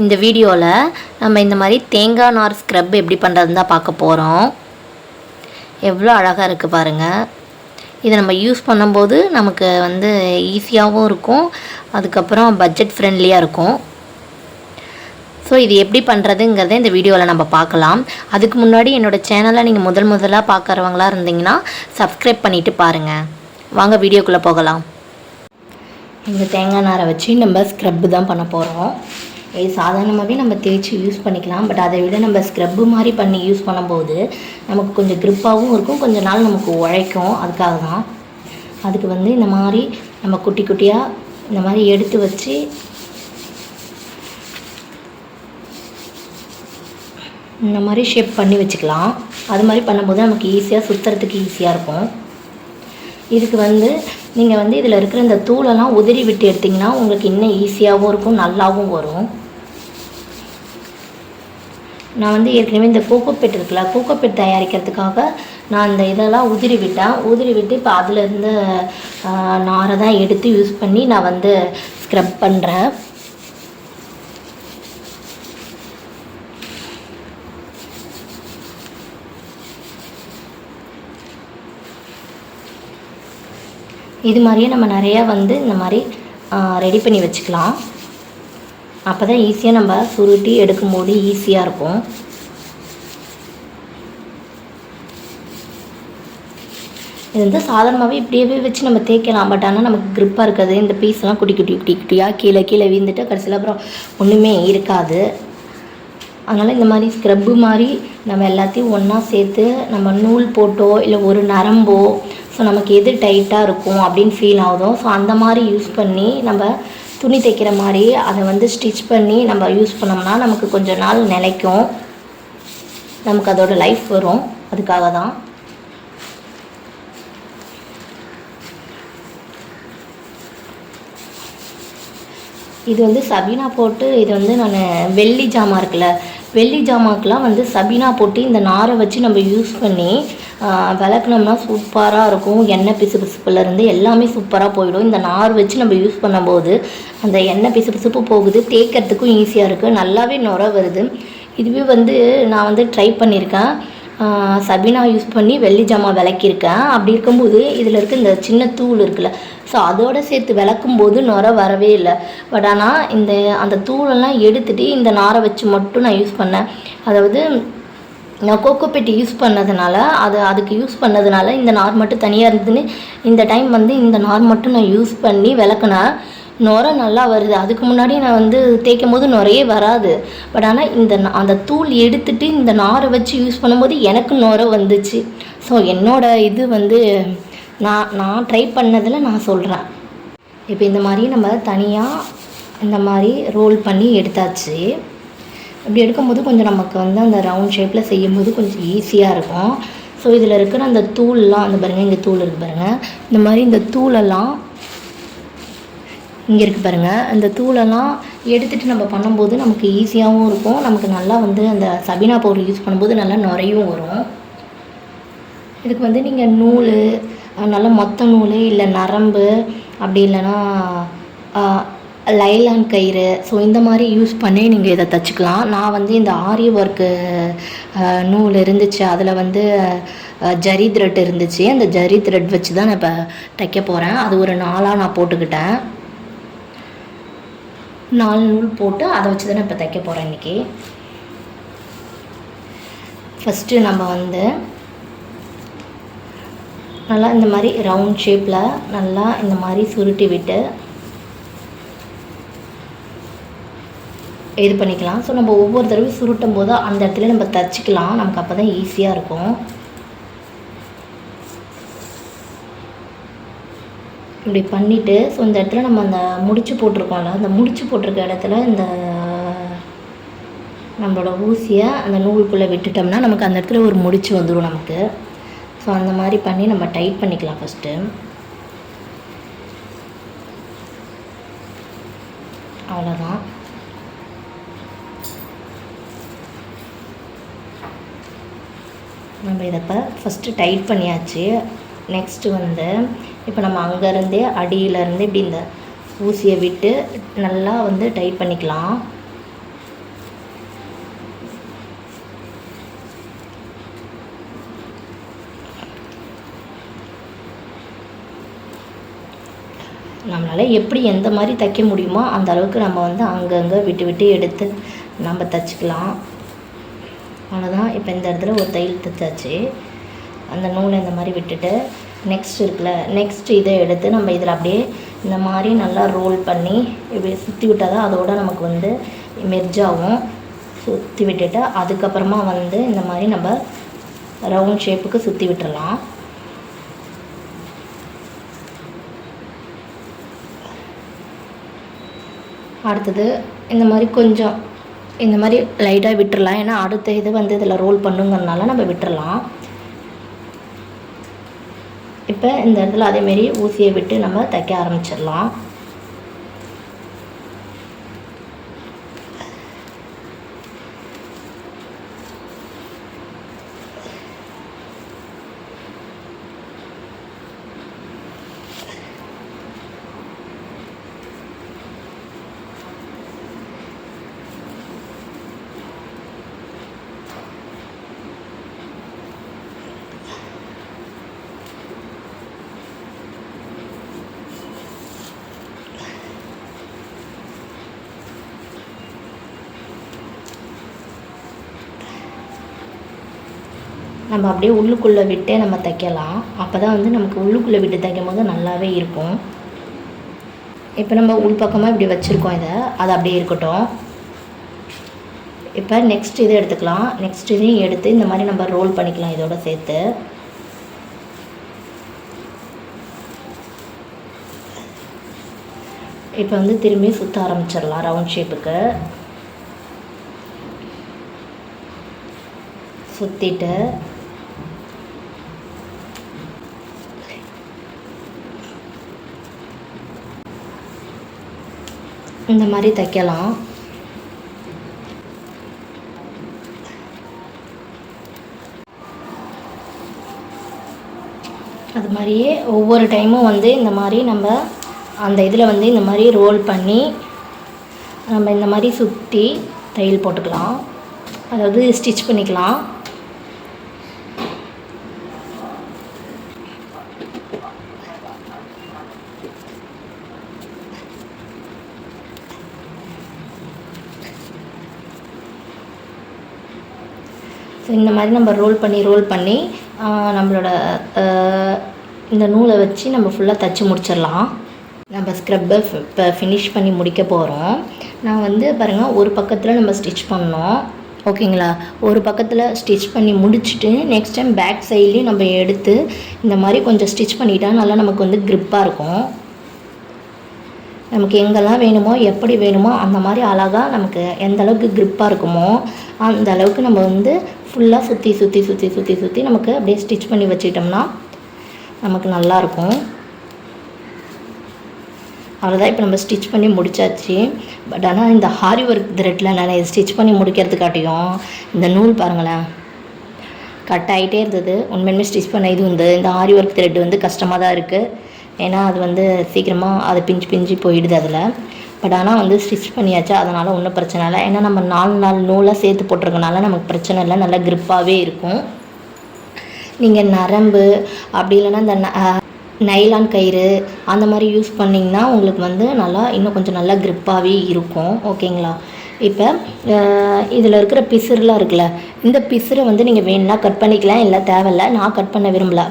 இந்த வீடியோவில் நம்ம இந்த மாதிரி தேங்காய் நார் ஸ்க்ரப் எப்படி பண்ணுறதுன்னு தான் பார்க்க போகிறோம் எவ்வளோ அழகாக இருக்குது பாருங்கள் இதை நம்ம யூஸ் பண்ணும்போது நமக்கு வந்து ஈஸியாகவும் இருக்கும். அதுக்கப்புறம் பட்ஜெட் ஃப்ரெண்ட்லியாக இருக்கும். ஸோ இது எப்படி பண்ணுறதுங்கிறத இந்த வீடியோவில் நம்ம பார்க்கலாம். அதுக்கு முன்னாடி என்னோடய சேனலை நீங்கள் முதல் முதலாக பார்க்குறவங்களா இருந்தீங்கன்னா சப்ஸ்கிரைப் பண்ணிவிட்டு பாருங்கள் வாங்க வீடியோக்குள்ளே போகலாம். இந்த தேங்காய் நாரை வச்சு நம்ம ஸ்க்ரப்பு தான் பண்ண போகிறோம் இது சாதாரணமாகவே நம்ம தேய்ச்சி யூஸ் பண்ணிக்கலாம். பட் அதை விட நம்ம ஸ்க்ரப்பு மாதிரி பண்ணி யூஸ் பண்ணும்போது நமக்கு கொஞ்சம் க்ரிப்பாகவும் இருக்கும். கொஞ்ச நாள் நமக்கு உழைக்கும். அதுக்காக தான் அதுக்கு வந்து இந்த மாதிரி நம்ம குட்டி குட்டியாக இந்த மாதிரி எடுத்து வச்சு இந்த மாதிரி ஷேப் பண்ணி வச்சுக்கலாம். அது மாதிரி பண்ணும்போது நமக்கு ஈஸியாக சுற்றுறதுக்கு ஈஸியாக இருக்கும். இதுக்கு வந்து நீங்கள் வந்து இதில் இருக்கிற இந்த தூளெல்லாம் உதிரி விட்டு எடுத்திங்கன்னா உங்களுக்கு இன்னும் ஈஸியாகவும் இருக்கும் நல்லாவும் வரும். நான் வந்து ஏற்கனவே இந்த கோகோபெட் இருக்குல்ல கோகோபெட் தயாரிக்கிறதுக்காக நான் இந்த இதெல்லாம் உதிரி விட்டேன். உதிரி விட்டு இப்போ அதுலேருந்து நாரை தான் எடுத்து யூஸ் பண்ணி நான் வந்து ஸ்க்ரப் பண்ணுறேன் இது மாதிரியே நம்ம நிறையா வந்து இந்த மாதிரி ரெடி பண்ணி வச்சுக்கலாம். அப்போ தான் ஈஸியாக நம்ம சுருட்டி எடுக்கும்போது ஈஸியாக இருக்கும். இது வந்து சாதாரணமாகவே இப்படியே வச்சு நம்ம தேய்க்கலாம். பட் ஆனால் நமக்கு க்ரிப்பாக இருக்காது. இந்த பீஸ்லாம் குட்டி குட்டி குட்டி குட்டியாக கீழே கீழே வீழ்ந்துட்டு கடைசியில் அப்புறம் ஒன்றுமே இருக்காது. அதனால் இந்த மாதிரி ஸ்க்ரப்பு மாதிரி நம்ம எல்லாத்தையும் ஒன்றா சேர்த்து நம்ம நூல் போட்டோ இல்லை ஒரு நரம்போ ஸோ நமக்கு எது டைட்டாக இருக்கும் அப்படின்னு ஃபீல் ஆகுதோ ஸோ அந்த மாதிரி யூஸ் பண்ணி நம்ம துணி தைக்கிற மாதிரி அதை வந்து ஸ்டிச் பண்ணி நம்ம யூஸ் பண்ணோம்னா நமக்கு கொஞ்சம் நாள் நிலைக்கும். நமக்கு அதோட லைஃப் வரும். அதுக்காக தான். இது வந்து சபீனா போட்டு இது வந்து நான் வெள்ளி ஜாமான் இருக்குல்ல வெள்ளி ஜாமாக்கெலாம் வந்து சபீனா போட்டு இந்த நாரை வச்சு நம்ம யூஸ் பண்ணி விளக்குனோம்னா சூப்பராக இருக்கும். எண்ணெய் பிசு பிசுப்புலேருந்து எல்லாமே சூப்பராக போயிடும். இந்த நார் வச்சு நம்ம யூஸ் பண்ணும்போது அந்த எண்ணெய் பிசு பிசுப்பு போகுது. தேய்க்கிறதுக்கும் ஈஸியாக இருக்குது நல்லாவே நுர வருது. இதுவே வந்து நான் வந்து ட்ரை பண்ணியிருக்கேன். சபீனா யூஸ் பண்ணி வெள்ளி ஜாமான் விளக்கியிருக்கேன். அப்படி இருக்கும்போது இதில் இருக்க இந்த சின்ன தூள் இருக்குல்ல ஸோ அதோடு சேர்த்து விளக்கும் போது நுர வரவே இல்லை. பட் ஆனால் இந்த அந்த தூளெல்லாம் எடுத்துகிட்டு இந்த நாரை வச்சு மட்டும் நான் யூஸ் பண்ணேன். அதாவது நான் கோகோபெட் யூஸ் பண்ணதுனால அது அதுக்கு யூஸ் பண்ணதுனால இந்த நார் மட்டும் தனியாக இருந்ததுன்னு இந்த டைம் வந்து இந்த நார் மட்டும் நான் யூஸ் பண்ணி விளக்குனேன். நுரை நல்லா வருது. அதுக்கு முன்னாடி நான் வந்து தேய்க்கும் போது நுரையே வராது. பட் ஆனால் இந்த அந்த தூள் எடுத்துட்டு இந்த நாரை வச்சு யூஸ் பண்ணும்போது எனக்கு நுரை வந்துச்சு. ஸோ என்னோடய இது வந்து நான் நான் ட்ரை பண்ணதில் நான் சொல்கிறேன் இப்போ இந்த மாதிரி நம்ம தனியாக இந்த மாதிரி ரோல் பண்ணி எடுத்தாச்சு. அப்படி எடுக்கும்போது கொஞ்சம் நமக்கு வந்து அந்த ரவுண்ட் ஷேப்பில் செய்யும்போது கொஞ்சம் ஈஸியாக இருக்கும். ஸோ இதில் இருக்கிற அந்த தூள்லாம் அந்த பாருங்கள் இங்கே தூள் இருக்குது பாருங்கள் இந்த மாதிரி இந்த தூளெல்லாம் இங்கே இருக்குது பாருங்கள் அந்த தூளெல்லாம் எடுத்துகிட்டு நம்ம பண்ணும்போது நமக்கு ஈஸியாகவும் இருக்கும். நமக்கு நல்லா வந்து அந்த சபினா பவுடர் யூஸ் பண்ணும்போது நல்லா நுரையும் வரும். இதுக்கு வந்து நீங்கள் நூல் நல்லா மொத்த நூல் இல்லை நரம்பு அப்படி இல்லைன்னா லைலான் கயிறு. ஸோ இந்த மாதிரி யூஸ் பண்ணி நீங்கள் இதை தைச்சிக்கலாம். நான் வந்து இந்த ஆரிய ஒர்க்கு நூல் இருந்துச்சு. அதில் வந்து ஜரி த்ரெட் இருந்துச்சு. அந்த ஜரி த்ரெட் வச்சு தான் நான் இப்போ தைக்க போகிறேன் அது ஒரு நாளாக நான் போட்டுக்கிட்டேன். நாலு நூல் போட்டு அதை வச்சு தான் இப்போ தைக்க போகிறேன் இன்றைக்கி ஃபஸ்ட்டு நம்ம வந்து நல்லா இந்த மாதிரி ரவுண்ட் ஷேப்பில் நல்லா இந்த மாதிரி சுருட்டி விட்டு இது பண்ணிக்கலாம். ஸோ நம்ம ஒவ்வொரு தடவையும் சுருட்டும் போது அந்த இடத்துல நம்ம தச்சுக்கலாம். நமக்கு அப்போ தான் ஈஸியாக இருக்கும். இப்படி பண்ணிவிட்டு ஸோ இந்த இடத்துல நம்ம அந்த முடிச்சு போட்டிருக்கோம்ல அந்த முடிச்சு போட்டிருக்க இடத்துல இந்த நம்மளோட ஊசியை அந்த நூலுக்குள்ளே விட்டுட்டோம்னா நமக்கு அந்த இடத்துல ஒரு முடிச்சு வந்துடும் நமக்கு. ஸோ அந்த மாதிரி பண்ணி நம்ம டைட் பண்ணிக்கலாம் ஃபஸ்ட்டு அவ்வளோதான் நம்ம இதை இப்போ ஃபஸ்ட்டு டைட் பண்ணியாச்சு. நெக்ஸ்ட்டு வந்து இப்போ நம்ம அங்கேருந்தே அடியிலேருந்து இப்படி இந்த ஊசியை விட்டு நல்லா வந்து டைட் பண்ணிக்கலாம். நம்மளால் எப்படி எந்த மாதிரி தைக்க முடியுமோ அந்த அளவுக்கு நம்ம வந்து அங்கங்கே விட்டு விட்டு எடுத்து நம்ம தைச்சிக்கலாம். அவ்வளோதான் இப்போ இந்த இடத்துல ஒரு தையல் தைச்சாச்சு. அந்த நூலை இந்த மாதிரி விட்டுட்டு நெக்ஸ்ட் இருக்குல்ல நெக்ஸ்ட் இதை எடுத்து நம்ம இதில் அப்படியே இந்த மாதிரி நல்லா ரோல் பண்ணி இப்படி சுற்றி விட்டால் தான் அதோட நமக்கு வந்து மெர்ஜ் ஆகும். சுற்றி விட்டுட்டு அதுக்கப்புறமா வந்து இந்த மாதிரி நம்ம ரவுண்ட் ஷேப்புக்கு சுற்றி விட்டுறலாம். அடுத்தது இந்த மாதிரி கொஞ்சம் இந்த மாதிரி லைட்டாக விட்டுடலாம் ஏன்னா அடுத்த இது வந்து இதில் ரோல் பண்ணுங்கிறனால நம்ம விட்டுறலாம். இப்போ இந்த இடத்துல அதேமாரி ஊசியை விட்டு நம்ம தைக்க ஆரம்பிச்சிடலாம். நம்ம அப்படியே உள்ளுக்குள்ளே விட்டே நம்ம தைக்கலாம். அப்போ தான் வந்து நமக்கு உள்ளுக்குள்ளே விட்டு தைக்கும் போது நல்லாவே இருக்கும். இப்போ நம்ம உள் பக்கமாக இப்படி வச்சுருக்கோம் இதை. அது அப்படியே இருக்கட்டும். இப்போ நெக்ஸ்ட் இதை எடுத்துக்கலாம். நெக்ஸ்ட் இதையும் எடுத்து இந்த மாதிரி நம்ம ரோல் பண்ணிக்கலாம் இதோட சேர்த்து. இப்போ வந்து திரும்பி சுற்ற ஆரம்பிச்சிடலாம் ரவுண்ட் ஷேப்புக்கு சுற்றிட்டு இந்த மாதிரி தைக்கலாம். அது மாதிரியே ஒவ்வொரு டைமும் வந்து இந்த மாதிரி நம்ம அந்த இதில் வந்து இந்த மாதிரி ரோல் பண்ணி நம்ம இந்த மாதிரி சுற்றி தையல் போட்டுக்கலாம். அதாவது ஸ்டிச் பண்ணிக்கலாம். ஸோ இந்த மாதிரி நம்ம ரோல் பண்ணி ரோல் பண்ணி நம்மளோட இந்த நூலை வச்சு நம்ம ஃபுல்லாக தச்சு முடிச்சிடலாம். நம்ம ஸ்க்ரப்பை இப்போ ஃபினிஷ் பண்ணி முடிக்க போகிறோம் நான் வந்து பாருங்கள் ஒரு பக்கத்தில் நம்ம ஸ்டிச் பண்ணோம். ஓகேங்களா? ஒரு பக்கத்தில் ஸ்டிச் பண்ணி முடிச்சுட்டு நெக்ஸ்ட் டைம் பேக் சைட்லேயும் நம்ம எடுத்து இந்த மாதிரி கொஞ்சம் ஸ்டிச் பண்ணிட்டா நல்லா நமக்கு வந்து க்ரிப்பாக இருக்கும். நமக்கு எங்கெல்லாம் வேணுமோ எப்படி வேணுமோ அந்த மாதிரி அழகாக நமக்கு எந்த அளவுக்கு க்ரிப்பாக இருக்குமோ அந்த அளவுக்கு நம்ம வந்து ஃபுல்லாக சுற்றி சுற்றி சுற்றி சுற்றி சுற்றி நமக்கு அப்படியே ஸ்டிச் பண்ணி வச்சுக்கிட்டோம்னா நமக்கு நல்லாயிருக்கும். அவ்வளோதான் இப்போ நம்ம ஸ்டிச் பண்ணி முடிச்சாச்சு. பட் ஆனால் இந்த ஹாரி ஒர்க் த்ரெட்டில் நான் ஸ்டிச் பண்ணி முடிக்கிறதுக்காட்டியும் இந்த நூல் பாருங்களேன் கட் ஆகிட்டே இருந்தது. உண்மையுமே ஸ்டிச் பண்ண இது வந்து இந்த ஆரி ஒர்க் த்ரெட் வந்து கஷ்டமாக தான் இருக்குது ஏன்னா அது வந்து சீக்கிரமாக அது பிஞ்சு பிஞ்சு போயிடுது அதில். பட் ஆனால் வந்து ஸ்டிச் பண்ணியாச்சு அதனால் ஒன்றும் பிரச்சனை இல்லை. ஏன்னா நம்ம நாலு நாலு நூலாக சேர்த்து போட்டிருக்கனால நமக்கு பிரச்சனை இல்லை நல்லா க்ரிப்பாகவே இருக்கும். நீங்கள் நரம்பு அப்படி இல்லைன்னா இந்த ந- நைலான் கயிறு அந்த மாதிரி யூஸ் பண்ணிங்கன்னா உங்களுக்கு வந்து நல்லா இன்னும் கொஞ்சம் நல்லா க்ரிப்பாகவே இருக்கும். ஓகேங்களா இப்போ இதில் இருக்கிற பிசுறுலாம் இருக்குல்ல இந்த பிசுரை வந்து நீங்கள் வேணும்னா கட் பண்ணிக்கலாம் இல்லை தேவையில்ல நான் கட் பண்ண விரும்பல.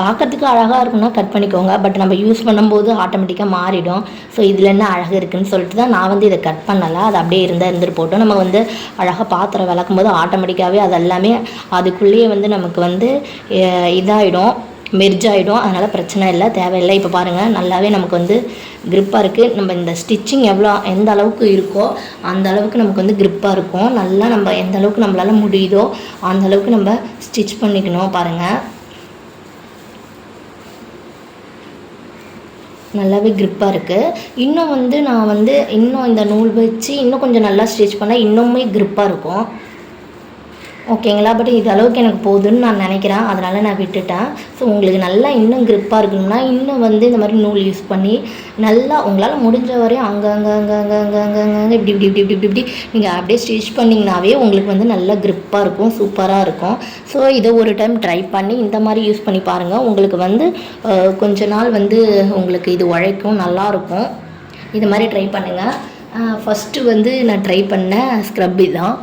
பார்க்கறதுக்கு அழகாக இருக்கும்னா கட் பண்ணிக்கோங்க பட் நம்ம யூஸ் பண்ணும்போது ஆட்டோமேட்டிக்காக மாறிடும். ஸோ இதில் என்ன அழகு இருக்குன்னு சொல்லிட்டு தான் நான் வந்து இதை கட் பண்ணலை. அது அப்படியே இருந்தால் இருந்துட்டு போட்டோம். நம்ம வந்து அழகாக பாத்திரம் விளக்கும் போது ஆட்டோமேட்டிக்காகவே அது எல்லாமே அதுக்குள்ளேயே வந்து நமக்கு வந்து இதாகிடும் மெர்ஜ் ஆகிடும் அதனால் பிரச்சனை இல்லை தேவையில்லை. இப்போ பாருங்கள் நல்லாவே நமக்கு வந்து க்ரிப்பாக இருக்குது நம்ம இந்த ஸ்டிச்சிங் எவ்வளோ எந்த அளவுக்கு இருக்கோ அந்த அளவுக்கு நமக்கு வந்து க்ரிப்பாக இருக்கும். நல்லா நம்ம எந்த அளவுக்கு நம்மளால் முடியுதோ அந்த அளவுக்கு நம்ம ஸ்டிச் பண்ணிக்கணும் பாருங்கள் நல்லாவே க்ரிப்பாக இருக்குது இன்னும் வந்து நான் வந்து இன்னும் இந்த நூல் வச்சு இன்னும் கொஞ்சம் நல்லா ஸ்டிச் பண்ணால் இன்னுமே க்ரிப்பாக இருக்கும். ஓகேங்களா? பட் இது அளவுக்கு எனக்கு போதுன்னு நான் நினைக்கிறேன். அதனால் நான் விட்டுட்டேன். ஸோ உங்களுக்கு நல்லா இன்னும் க்ரிப்பாக இருக்கணும்னா இன்னும் வந்து இந்த மாதிரி நூல் யூஸ் பண்ணி நல்லா உங்களால் முடிஞ்ச வரையும் அங்கே அங்கே அங்கே அங்கே அங்கே அங்கே அங்கே இப்படி இப்படி இப்படி இப்படி இப்படி இப்படி நீங்கள் அப்படியே ஸ்டிச் பண்ணிங்கனாவே உங்களுக்கு வந்து நல்லா க்ரிப்பாக இருக்கும் சூப்பராக இருக்கும். ஸோ இதை ஒரு டைம் ட்ரை பண்ணி இந்த மாதிரி யூஸ் பண்ணி பாருங்கள் உங்களுக்கு வந்து கொஞ்ச நாள் வந்து உங்களுக்கு இது உழைக்கும் நல்லாயிருக்கும் இது மாதிரி ட்ரை பண்ணுங்கள் ஃபஸ்ட்டு வந்து நான் ட்ரை பண்ண ஸ்க்ரப் இதுதான்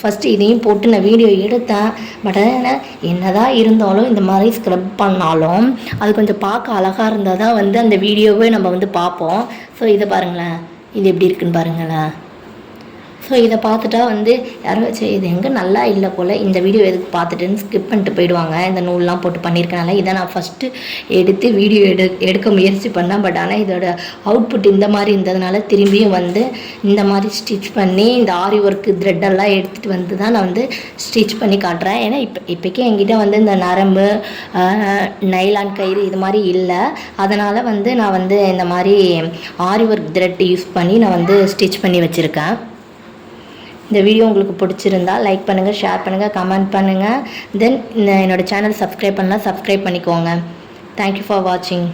ஃபஸ்ட்டு இதையும் போட்டு நான் வீடியோ எடுத்தேன். பட் ஆனால் என்னதான் இருந்தாலும் இந்த மாதிரி ஸ்க்ரப் பண்ணாலும் அது கொஞ்சம் பார்க்க அழகாக இருந்தால் தான் வந்து அந்த வீடியோவே நம்ம வந்து பார்ப்போம். ஸோ இதை பாருங்களேன். இது எப்படி இருக்குன்னு பாருங்களேன். ஸோ இதை பார்த்துட்டா வந்து யாரும் சரி இது எங்கே நல்லா இல்லை போல் இந்த வீடியோ எதுக்கு பார்த்துட்டுன்னு ஸ்கிப் பண்ணிட்டு போயிடுவாங்க. இந்த நூல்லாம் போட்டு பண்ணியிருக்கனால இதை நான் ஃபஸ்ட்டு எடுத்து வீடியோ எடு எடுக்க முயற்சி பண்ணேன். பட் ஆனால் இதோட அவுட்புட் இந்த மாதிரி இருந்ததுனால திரும்பியும் வந்து இந்த மாதிரி ஸ்டிச் பண்ணி இந்த ஆரி ஒர்க்கு த்ரெட்டெல்லாம் எடுத்துகிட்டு வந்து தான் நான் வந்து ஸ்டிச் பண்ணி காட்டுறேன். ஏன்னா இப்போ இப்போக்கி என்கிட்ட வந்து இந்த நரம்பு நைலான் கயிறு இது மாதிரி இல்லை. அதனால் வந்து நான் வந்து இந்த மாதிரி ஆரி ஒர்க் த்ரெட் யூஸ் பண்ணி நான் வந்து ஸ்டிச் பண்ணி வச்சுருக்கேன். இந்த வீடியோ உங்களுக்கு பிடிச்சிருந்தா லைக் பண்ணுங்கள் ஷேர் பண்ணுங்கள் கமெண்ட் பண்ணுங்கள் தென் என்னோட சேனல் சப்ஸ்கிரைப் பண்ணால் சப்ஸ்கிரைப் பண்ணிக்கோங்க. தேங்க்யூ ஃபார் வாட்சிங்